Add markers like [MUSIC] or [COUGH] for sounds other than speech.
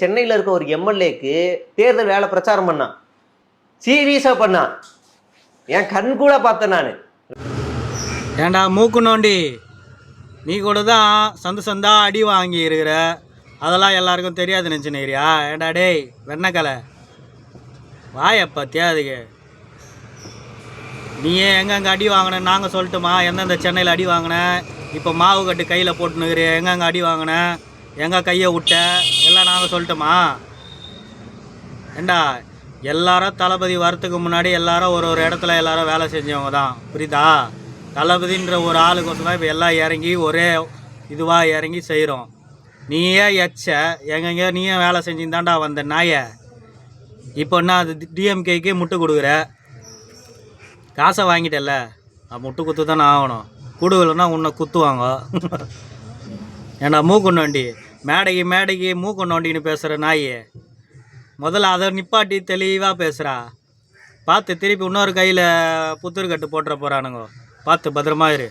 சென்னையில் இருக்க ஒரு எம்எல்ஏக்கு தேர்தல் வேலை பிரச்சாரம் பண்ணான் சீரியஸாக பண்ணான் என் கண் கூட பார்த்தேன் நான். ஏண்டா மூக்கு நோண்டி? நீ கூட தான் சந்து சந்தா அடி வாங்கி இருக்கிற. அதெல்லாம் எல்லாருக்கும் தெரியாது நினச்சினுக்கிறியா ஏண்டா டேய் வெண்ணக்கலை. வாய பார்த்தியா அதுக்கு? நீ எங்கெங்கே அடி வாங்கின? நாங்கள் சொல்லட்டுமா? எந்தெந்த சென்னையில் அடி வாங்கின? இப்போ மாவு கட்டு கையில் போட்டுனுக்குறிய எங்கெங்கே அடி வாங்கின? எங்கே கையை விட்ட? எல்லாம் நாங்கள் சொல்லட்டுமா? ஏண்டா எல்லாரும் தளபதி வரத்துக்கு முன்னாடி எல்லாரும் ஒரு ஒரு இடத்துல எல்லாரும் வேலை செஞ்சவங்க தான். புரியுதா? தளபதின்ற ஒரு ஆளுக்கு தான் இப்போ எல்லாம் இறங்கி ஒரே இதுவாக இறங்கி செய்கிறோம் நீயே எச்ச எங்கெங்கே நீயே வேலை செஞ்சுதாண்டா வந்த நாய. இப்போ என்ன அது டிஎம்கேக்கே முட்டு கொடுக்குற? காசை வாங்கிட்டல்ல? முட்டு குத்து தானே ஆகணும் கொடுக்கலன்னா உன்னை குத்துவாங்க. [LAUGHS] ஏன்னா மூக்கு நோண்டி மேடைக்கு மேடைக்கு மூக்கு நோண்டின்னு பேசுகிற நாய். முதல்ல அதை நிப்பாட்டி தெளிவாக பேசுகிறா பார்த்து திருப்பி இன்னொரு கையில் புத்தூர் கட்டு போட்டுற போகிறானுங்க பார்த்து பத்திரமா இரு.